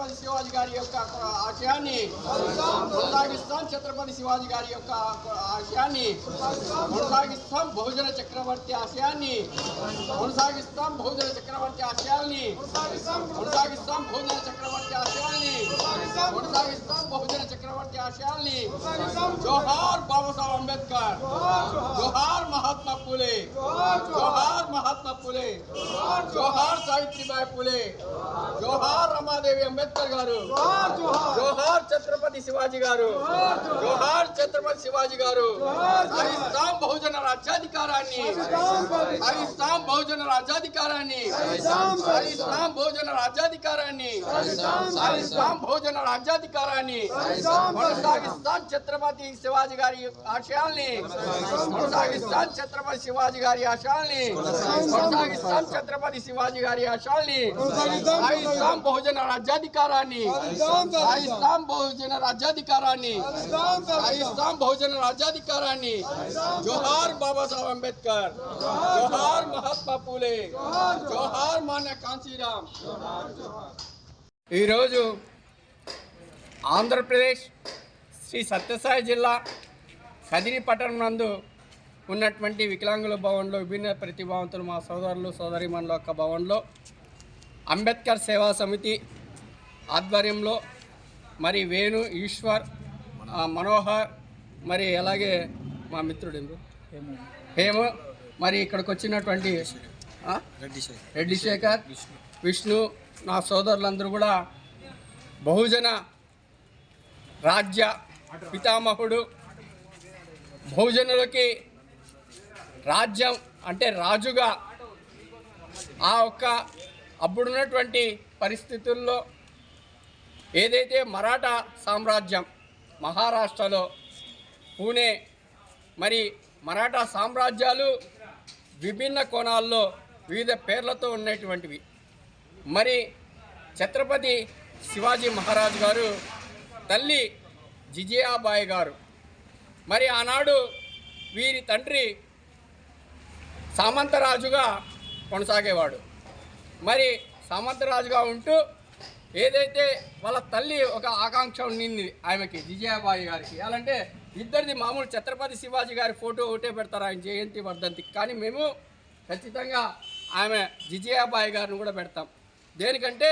కొనసాగిస్తాం ఛత్రపతి శివాజీ గారి యొక్క ఆశయాన్ని కొనసాగిస్తాం ఛత్రపతి శివాజీ గారి యొక్క ఆశయాన్ని కొనసాగిస్తాం బహుజన చక్రవర్తి ఆశయాన్ని కొనసాగిస్తాం బహుజన చక్రవర్తి ఆశయాల్ని కొనసాగిస్తాం బహుజన చక్రవర్తి ఆశయాల్ని కొనసాగిస్తాం బహుజన చక్రవర్తి ఆశయాల్ని జోహార్ బాబాసాహెబ్ అంబేద్కర్ జోహార్ మహాత్మా పూలే జోహార్ మహాత్మా పూలే జోహార్ సావిత్రిబాయి పూలే జోహార్ రమాదేవి అంబేద్కర్ గారు జోహార్ ఛత్రపతి శివాజీ గారు జోహార్ ఛత్రపతి శివాజీ గారు హరిస్తాం బహుజన రాజ్యాధికారాన్ని హరిస్తాం బహుజన రాజ్యాధికారాన్ని హరిస్తాం బహుజన రాజ్యాధికారాన్ని హరిస్తాం బహుజన రాజ్యాధికారాన్ని కొనసాగిస్తాం ఛత్రపతి శివాజీ గారి ఆశయాల్ని కొనసాగిస్తాం. ఛత్రపతి శివాజీ గారి ఆశయాల్ని కొనసాగిస్తాం ఛత్రపతి శివాజీ గారి ఆశయాల్ని హరిస్తాం బహుజన రాజ్యాధికారాన్ని హరిస్తాం బహుజన రాజ్యాధికారాన్ని హరిస్తాం బహుజన రాజ్యాధికారాన్ని జోహార్ బాబాసాహెబ్ అంబేద్కర్ జోహార్ మహాత్మా పూలే జోహార్ మాన్య కాంచీరామ్ ఈరోజు ఆంధ్రప్రదేశ్ శ్రీ సత్యసాయి జిల్లా కదిరి పట్టణం నందు ఉన్నటువంటి వికలాంగుల భవన్లో విభిన్న ప్రతిభావంతులు మా సోదరులు సోదరిమణుల యొక్క భవన్లో అంబేద్కర్ సేవా సమితి ఆధ్వర్యంలో మరి వేణు ఈశ్వర్ మనోహర్ మరి అలాగే మా మిత్రుడు? హేమ మరి ఇక్కడికి వచ్చినటువంటి? రెడ్డి శేఖర్ విష్ణు నా సోదరులందరూ కూడా బహుజన రాజ్య పితామహుడు బహుజనులకి రాజ్యం అంటే రాజుగా ఆ ఒక్క అప్పుడున్నటువంటి పరిస్థితుల్లో ఏదైతే మరాఠా సామ్రాజ్యం మహారాష్ట్రలో పూణే మరి మరాఠా సామ్రాజ్యాలు విభిన్న కోణాల్లో వివిధ పేర్లతో ఉన్నటువంటివి మరి ఛత్రపతి శివాజీ మహారాజు గారు తల్లి జిజియాబాయి గారు. మరి ఆనాడు వీరి తండ్రి సామంతరాజుగా కొనసాగేవాడు. మరి సామంతరాజుగా ఉంటూ ఏదైతే వాళ్ళ తల్లి ఒక ఆకాంక్ష ఉండింది ఆమెకి విజయాబాయి గారికి ఎలాంటే ఇద్దరిది మామూలు ఛత్రపతి శివాజీ గారి ఫోటో ఒకటే పెడతారు ఆయన జయంతి వర్ధంతి కానీ మేము ఖచ్చితంగా ఆమె జిజయాబాయి గారిని కూడా పెడతాం. దేనికంటే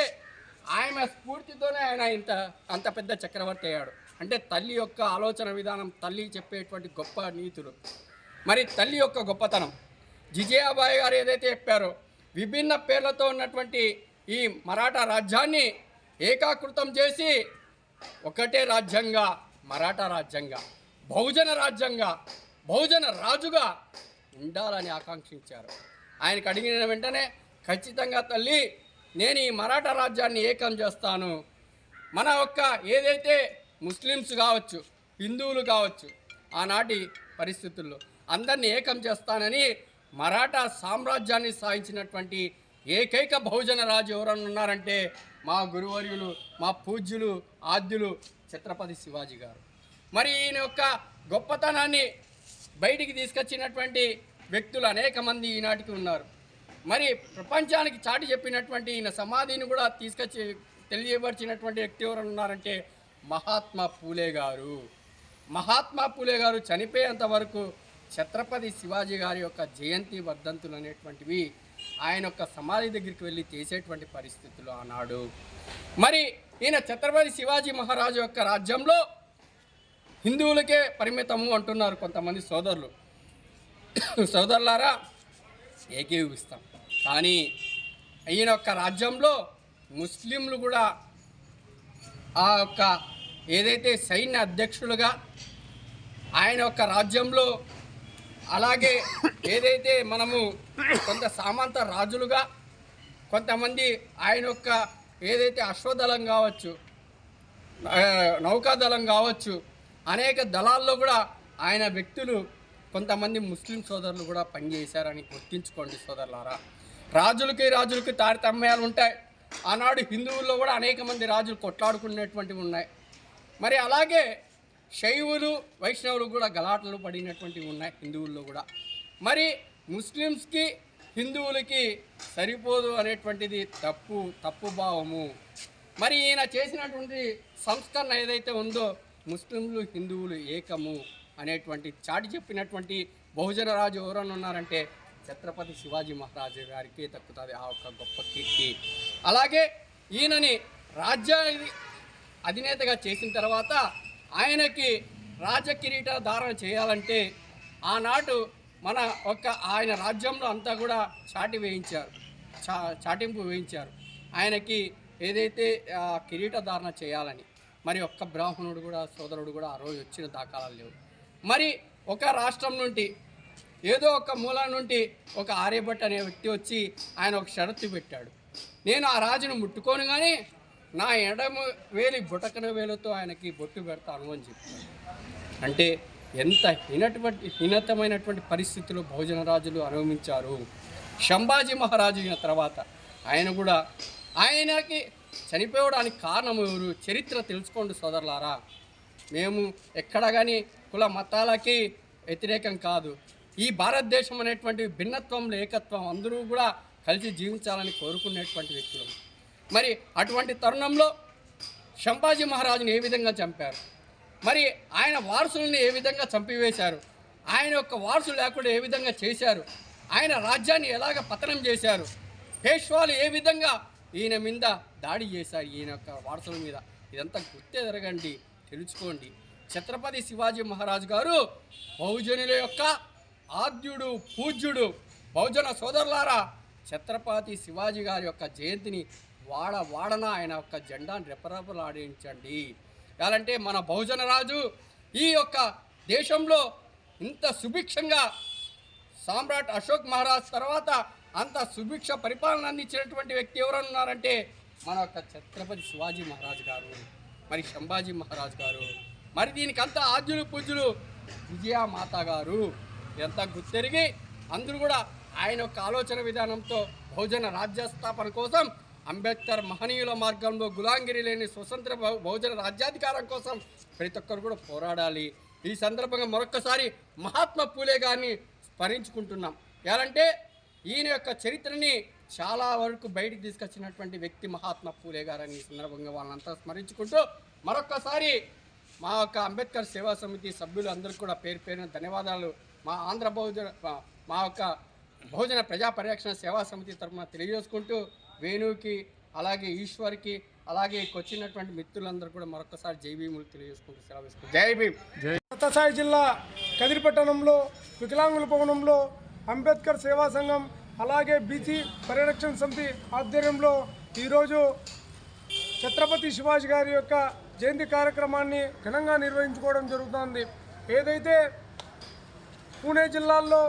ఆమె స్ఫూర్తితోనే ఆయన ఇంత అంత పెద్ద చక్రవర్తి అయ్యాడు. అంటే తల్లి యొక్క ఆలోచన విధానం తల్లి చెప్పేటువంటి గొప్ప నీతులు. మరి తల్లి యొక్క గొప్పతనం జిజయాబాయి గారు ఏదైతే చెప్పారో విభిన్న పేర్లతో ఉన్నటువంటి ఈ మరాఠా రాజ్యాన్ని ఏకాకృతం చేసి ఒకటే రాజ్యంగా మరాఠా రాజ్యంగా బహుజన రాజ్యంగా బహుజన రాజుగా ఉండాలని ఆకాంక్షించారు. ఆయనకు అడిగిన వెంటనే ఖచ్చితంగా తల్లి నేను ఈ మరాఠా రాజ్యాన్ని ఏకం చేస్తాను. మన యొక్క ఏదైతే ముస్లిమ్స్ కావచ్చు హిందువులు కావచ్చు ఆనాటి పరిస్థితుల్లో అందరినీ ఏకం చేస్తానని మరాఠా సామ్రాజ్యాన్ని సాధించినటువంటి ఏకైక బహుజన రాజు ఎవరన్నా ఉన్నారంటే మా గురువర్యులు మా పూజ్యులు ఆద్యులు ఛత్రపతి శివాజీ గారు. మరి ఈయన యొక్క గొప్పతనాన్ని బయటికి తీసుకొచ్చినటువంటి వ్యక్తులు అనేక మంది ఈనాటికి ఉన్నారు. మరి ప్రపంచానికి చాటి చెప్పినటువంటి ఈయన సమాధిని కూడా తీసుకొచ్చి తెలియపరిచినటువంటి వ్యక్తి ఎవరు ఉన్నారంటే మహాత్మా పూలే గారు. మహాత్మా పూలే గారు చనిపోయేంత వరకు ఛత్రపతి శివాజీ గారి యొక్క జయంతి వర్ధంతులు అనేటువంటివి ఆయన యొక్క సమాధి దగ్గరికి వెళ్ళి చేసేటువంటి పరిస్థితులు ఆనాడు. మరి ఈయన ఛత్రపతి శివాజీ మహారాజు యొక్క రాజ్యంలో హిందువులకే పరిమితము అంటున్నారు కొంతమంది సోదరులు. సోదరులారా ఏకీవిస్తాం కానీ ఈయన యొక్క రాజ్యంలో ముస్లింలు కూడా ఆ యొక్క ఏదైతే సైన్య అధ్యక్షులుగా ఆయన యొక్క రాజ్యంలో అలాగే ఏదైతే మనము కొంత సామంత రాజులుగా కొంతమంది ఆయన యొక్క ఏదైతే అశ్వదళం కావచ్చు నౌకాదళం కావచ్చు అనేక దళాల్లో కూడా ఆయన వ్యక్తులు కొంతమంది ముస్లిం సోదరులు కూడా పనిచేశారని గుర్తించుకోండి సోదరులారా. రాజులకి రాజులకి తారతమ్యాలు ఉంటాయి. ఆనాడు హిందువుల్లో కూడా అనేక మంది రాజులు కొట్లాడుకునేటువంటివి ఉన్నాయి. మరి అలాగే శైవులు వైష్ణవులు కూడా గలాటలు పడినటువంటివి ఉన్నాయి హిందువుల్లో కూడా. మరి ముస్లిమ్స్కి హిందువులకి సరిపోదు అనేటువంటిది తప్పు తప్పు భావము. మరి ఈయన చేసినటువంటి సంస్కరణ ఏదైతే ఉందో ముస్లింలు హిందువులు ఏకము అనేటువంటి చాటి చెప్పినటువంటి బహుజన రాజు ఎవరన్నా ఉన్నారంటే ఛత్రపతి శివాజీ మహారాజు గారికి తక్కుతుంది ఆ ఒక్క గొప్ప కీర్తి. అలాగే ఈయనని రాజ్య అధినేతగా చేసిన తర్వాత ఆయనకి రాజకిరీట ధారణ చేయాలంటే ఆనాడు మన ఒక్క ఆయన రాజ్యంలో అంతా కూడా చాటి వేయించారు. చా చాటింపు వేయించారు. ఆయనకి ఏదైతే ఆ, కిరీట ధారణ చేయాలని మరి ఒక్క బ్రాహ్మణుడు కూడా సోదరుడు కూడా ఆ రోజు వచ్చిన దాఖలాలు లేవు. మరి ఒక రాష్ట్రం నుండి ఏదో ఒక మూల నుండి ఒక ఆర్యభట్ అనే వ్యక్తి వచ్చి ఆయన ఒక షరతు పెట్టాడు. నేను ఆ రాజును ముట్టుకోను కానీ నా ఎడమ వేలి బుటకన వేలుతో ఆయనకి బొట్టు పెడతాను అని చెప్పాడు. అంటే ఎంత హీనటువంటి హీనతమైనటువంటి పరిస్థితులు భోజన రాజులు అనుభవించారు. శంభాజీ మహారాజు అయిన తర్వాత ఆయన కూడా ఆయనకి చనిపోవడానికి కారణం ఎవరు? చరిత్ర తెలుసుకోండి సోదరులారా. మేము ఎక్కడ కానీ కుల మతాలకి వ్యతిరేకం కాదు. ఈ భారతదేశం అనేటువంటి భిన్నత్వంలో ఏకత్వం అందరూ కూడా కలిసి జీవించాలని కోరుకునేటువంటి వ్యక్తులు. మరి అటువంటి తరుణంలో శంభాజీ మహారాజుని ఏ విధంగా చంపారు? మరి ఆయన వారసుల్ని ఏ విధంగా చంపివేశారు? ఆయన యొక్క వారసులు లేకుండా ఏ విధంగా చేశారు? ఆయన రాజ్యాన్ని ఎలాగ పతనం చేశారు? పేష్వాలు ఏ విధంగా ఈయన మీద దాడి చేశారు? ఈయన యొక్క వారసుల మీద ఇదంతా గుర్తే జరగండి తెలుసుకోండి. ఛత్రపతి శివాజీ మహారాజు గారు బహుజనుల యొక్క ఆద్యుడు పూజ్యుడు బహుజన సోదరులారా ఛత్రపతి శివాజీ గారి యొక్క జయంతిని వాడ వాడన ఆయన యొక్క జెండాను రెపరెపలాడించండి. ఎలాంటే మన బహుజన రాజు ఈ యొక్క దేశంలో ఇంత సుభిక్షంగా సామ్రాట్ అశోక్ మహారాజ్ తర్వాత అంత సుభిక్ష పరిపాలన అందించినటువంటి వ్యక్తి ఎవరన్నారంటే మన యొక్క ఛత్రపతి శివాజీ మహారాజ్ గారు మరి శంభాజీ మహారాజ్ గారు మరి దీనికి అంత ఆద్యులు పూజ్యులు విజయమాత గారు. ఇదంతా గుర్తెరిగి అందరూ కూడా ఆయన యొక్క ఆలోచన విధానంతో బహుజన రాజ్య స్థాపన కోసం అంబేద్కర్ మహనీయుల మార్గంలో గులాంగిరి లేని స్వతంత్ర బహుజన రాజ్యాధికారం కోసం ప్రతి ఒక్కరు కూడా పోరాడాలి. ఈ సందర్భంగా మరొక్కసారి మహాత్మా పూలే గారిని స్మరించుకుంటున్నాం. ఎలాంటే ఈయన యొక్క చరిత్రని చాలా వరకు బయటికి తీసుకొచ్చినటువంటి వ్యక్తి మహాత్మా పూలే గారని ఈ సందర్భంగా వాళ్ళంతా స్మరించుకుంటూ మరొక్కసారి మా యొక్క అంబేద్కర్ సేవా సమితి సభ్యులు అందరికీ కూడా పేరు పేరున ధన్యవాదాలు. మా ఆంధ్ర బహుజన మా- మా యొక్క బహుజన ప్రజా పరిరక్షణ సేవా సమితి తరఫున తెలియజేసుకుంటూ వేణుకి అలాగే ఈశ్వర్కి అలాగే వచ్చినటువంటి మిత్రులందరూ కూడా మరొకసారి జై భీములు తెలియజేసుకుంటూ సెలవు జై భీమ్. సత్యసాయి జిల్లా కదిరిపట్టణంలో వికలాంగుల భవనంలో అంబేద్కర్ సేవా సంఘం అలాగే బీసీ పరిరక్షణ సమితి ఆధ్వర్యంలో ఈరోజు ఛత్రపతి శివాజీ గారి యొక్క జయంతి కార్యక్రమాన్ని ఘనంగా నిర్వహించుకోవడం జరుగుతుంది. ఏదైతే పూణే జిల్లాల్లో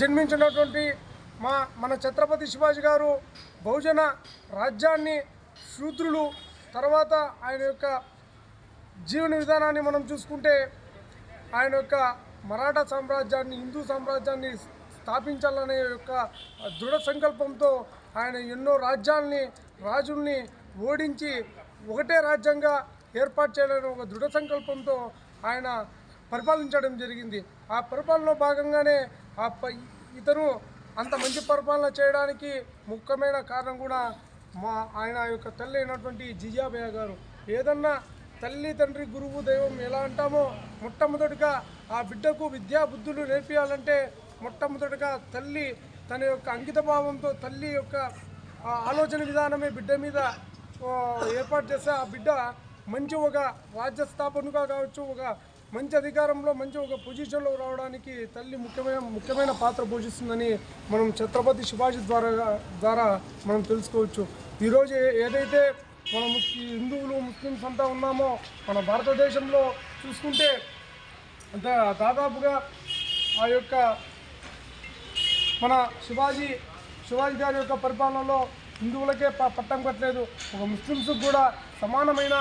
జన్మించినటువంటి మా మన ఛత్రపతి శివాజీ గారు బహుజన రాజ్యాన్ని శూద్రులు తర్వాత ఆయన యొక్క జీవన విధానాన్ని మనం చూసుకుంటే ఆయన యొక్క మరాఠా సామ్రాజ్యాన్ని హిందూ సామ్రాజ్యాన్ని స్థాపించాలనే యొక్క దృఢ సంకల్పంతో ఆయన ఎన్నో రాజ్యాల్ని రాజుల్ని ఓడించి ఒకటే రాజ్యంగా ఏర్పాటు చేయాలని ఒక దృఢ సంకల్పంతో ఆయన పరిపాలించడం జరిగింది. ఆ పరిపాలనలో భాగంగానే ఆ ప- ఇతను అంత మంచి పరిపాలన చేయడానికి ముఖ్యమైన కారణం కూడా మా ఆయన యొక్క తల్లి అయినటువంటి జిజాబయ్య గారు. ఏదన్నా తల్లి తండ్రి గురువు దైవం ఎలా అంటామో మొట్టమొదటిగా ఆ బిడ్డకు విద్యా బుద్ధులు నేర్పించాలంటే మొట్టమొదటిగా తల్లి తన యొక్క అంకిత భావంతో తల్లి యొక్క ఆలోచన విధానమే బిడ్డ మీద ఏర్పాటు చేస్తే ఆ బిడ్డ మంచి ఒక రాజ్య స్థాపనగా కావచ్చు ఒక మంచి అధికారంలో మంచి ఒక పొజిషన్లో రావడానికి తల్లి ముఖ్యమైన ముఖ్యమైన పాత్ర పోషిస్తుందని మనం ఛత్రపతి శివాజీ ద్వారా ద్వారా మనం తెలుసుకోవచ్చు. ఈరోజు ఏదైతే మన హిందువులు ముస్లిమ్స్ అంతా ఉన్నామో మన భారతదేశంలో చూసుకుంటే దాదాపుగా ఆ యొక్క మన శివాజీ శివాజీ గారి యొక్క పరిపాలనలో హిందువులకే ప- పట్టం కట్టలేదు. ఒక ముస్లిమ్స్కి కూడా సమానమైన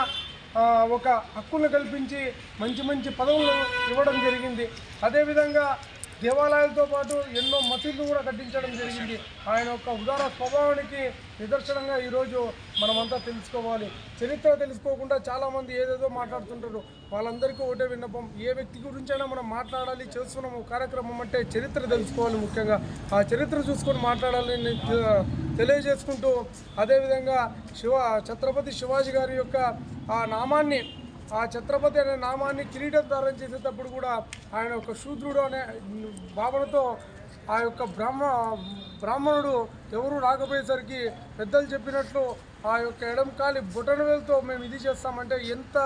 ఒక హక్కును కల్పించి మంచి మంచి పదవులు ఇవ్వడం జరిగింది. అదేవిధంగా దేవాలయాలతో పాటు ఎన్నో మసీదులు కూడా కట్టించడం జరిగింది. ఆయన యొక్క ఉదార స్వభావానికి నిదర్శనంగా ఈరోజు మనమంతా తెలుసుకోవాలి. చరిత్ర తెలుసుకోకుండా చాలామంది ఏదేదో మాట్లాడుతుంటారు. వాళ్ళందరికీ ఒకటే విన్నపం ఏ వ్యక్తి గురించైనా మనం మాట్లాడాలి చేస్తున్నాము కార్యక్రమం అంటే చరిత్ర తెలుసుకోవాలి ముఖ్యంగా. ఆ చరిత్ర చూసుకొని మాట్లాడాలని తె- తెలియజేసుకుంటూ అదేవిధంగా శివ ఛత్రపతి శివాజీ గారి యొక్క ఆ నామాన్ని ఆ ఛత్రపతి అనే నామాన్ని కిరీటం ధారణ చేసేటప్పుడు కూడా ఆయన ఒక శూద్రుడు అనే భావనతో ఆ యొక్క బ్రాహ్మ బ్రాహ్మణుడు ఎవరు రాకపోయేసరికి పెద్దలు చెప్పినట్లు ఆ యొక్క ఎడంకాలి బొటనవేలతో మేము ఇది చేస్తామంటే ఎంత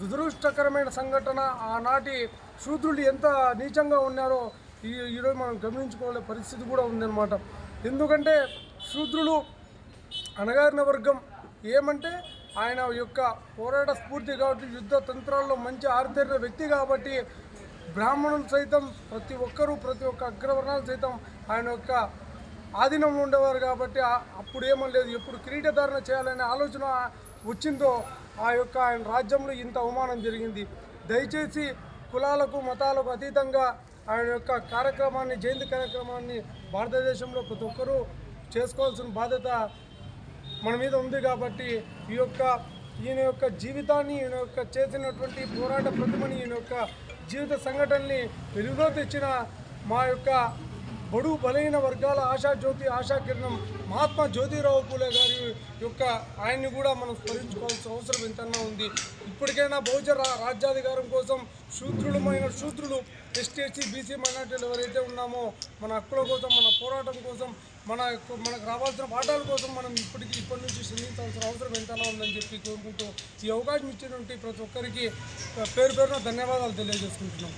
దురదృష్టకరమైన సంఘటన. ఆనాటి శూద్రులు ఎంత నీచంగా ఉన్నారో ఈ ఈరోజు మనం గమనించుకోవాలే పరిస్థితి కూడా ఉందన్నమాట. ఎందుకంటే శూద్రులు అణగారిన వర్గం. ఏమంటే ఆయన యొక్క పోరాట స్ఫూర్తి కాబట్టి యుద్ధ తంత్రాల్లో మంచి ఆరితేరిన వ్యక్తి కాబట్టి బ్రాహ్మణులు సైతం ప్రతి ఒక్కరూ ప్రతి ఒక్క అగ్రవర్ణాలు సైతం ఆయన యొక్క ఆధీనంలో ఉండేవారు కాబట్టి అప్పుడు అప్పుడు ఏమనలేదు ఎప్పుడు కిరీటధారణ చేయాలనే ఆలోచన వచ్చిందో ఆ యొక్క ఆయన రాజ్యంలో ఇంత అవమానం జరిగింది. దయచేసి కులాలకు మతాలకు అతీతంగా ఆయన యొక్క కార్యక్రమాన్ని జయంతి కార్యక్రమాన్ని భారతదేశంలో ప్రతి ఒక్కరూ చేసుకోవాల్సిన బాధ్యత మన మీద ఉంది కాబట్టి ఈ యొక్క ఈయన యొక్క జీవితాన్ని ఈయన యొక్క చేసినటువంటి పోరాట ప్రతిమని ఈయన యొక్క జీవిత సంఘటనని వెలుగులో తెచ్చిన మా యొక్క బడు బలహీన వర్గాల ఆశా జ్యోతి ఆశా కిరణం మహాత్మా జ్యోతిరావు పూలే గారి యొక్క ఆయన్ని కూడా మనం స్మరించుకోవాల్సిన అవసరం ఎంతన్నా ఉంది. ఇప్పటికైనా బహుజన రాజ్యాధికారం కోసం శూద్రులమైన శూద్రులు ఎస్టీ ఎస్సీ బీసీ మైనార్టీలు ఎవరైతే ఉన్నామో మన హక్కుల కోసం మన పోరాటం కోసం మన యొక్క- మనకు రావాల్సిన పాఠాల కోసం మనం ఇప్పటికీ ఇప్పటి నుంచి శ్రమించాల్సిన అవసరం ఎంతనా ఉందని చెప్పి కోరుకుంటూ ఈ అవకాశం ఇచ్చినటువంటి ప్రతి ఒక్కరికి పేరు పేరున ధన్యవాదాలు తెలియజేసుకుంటున్నాం.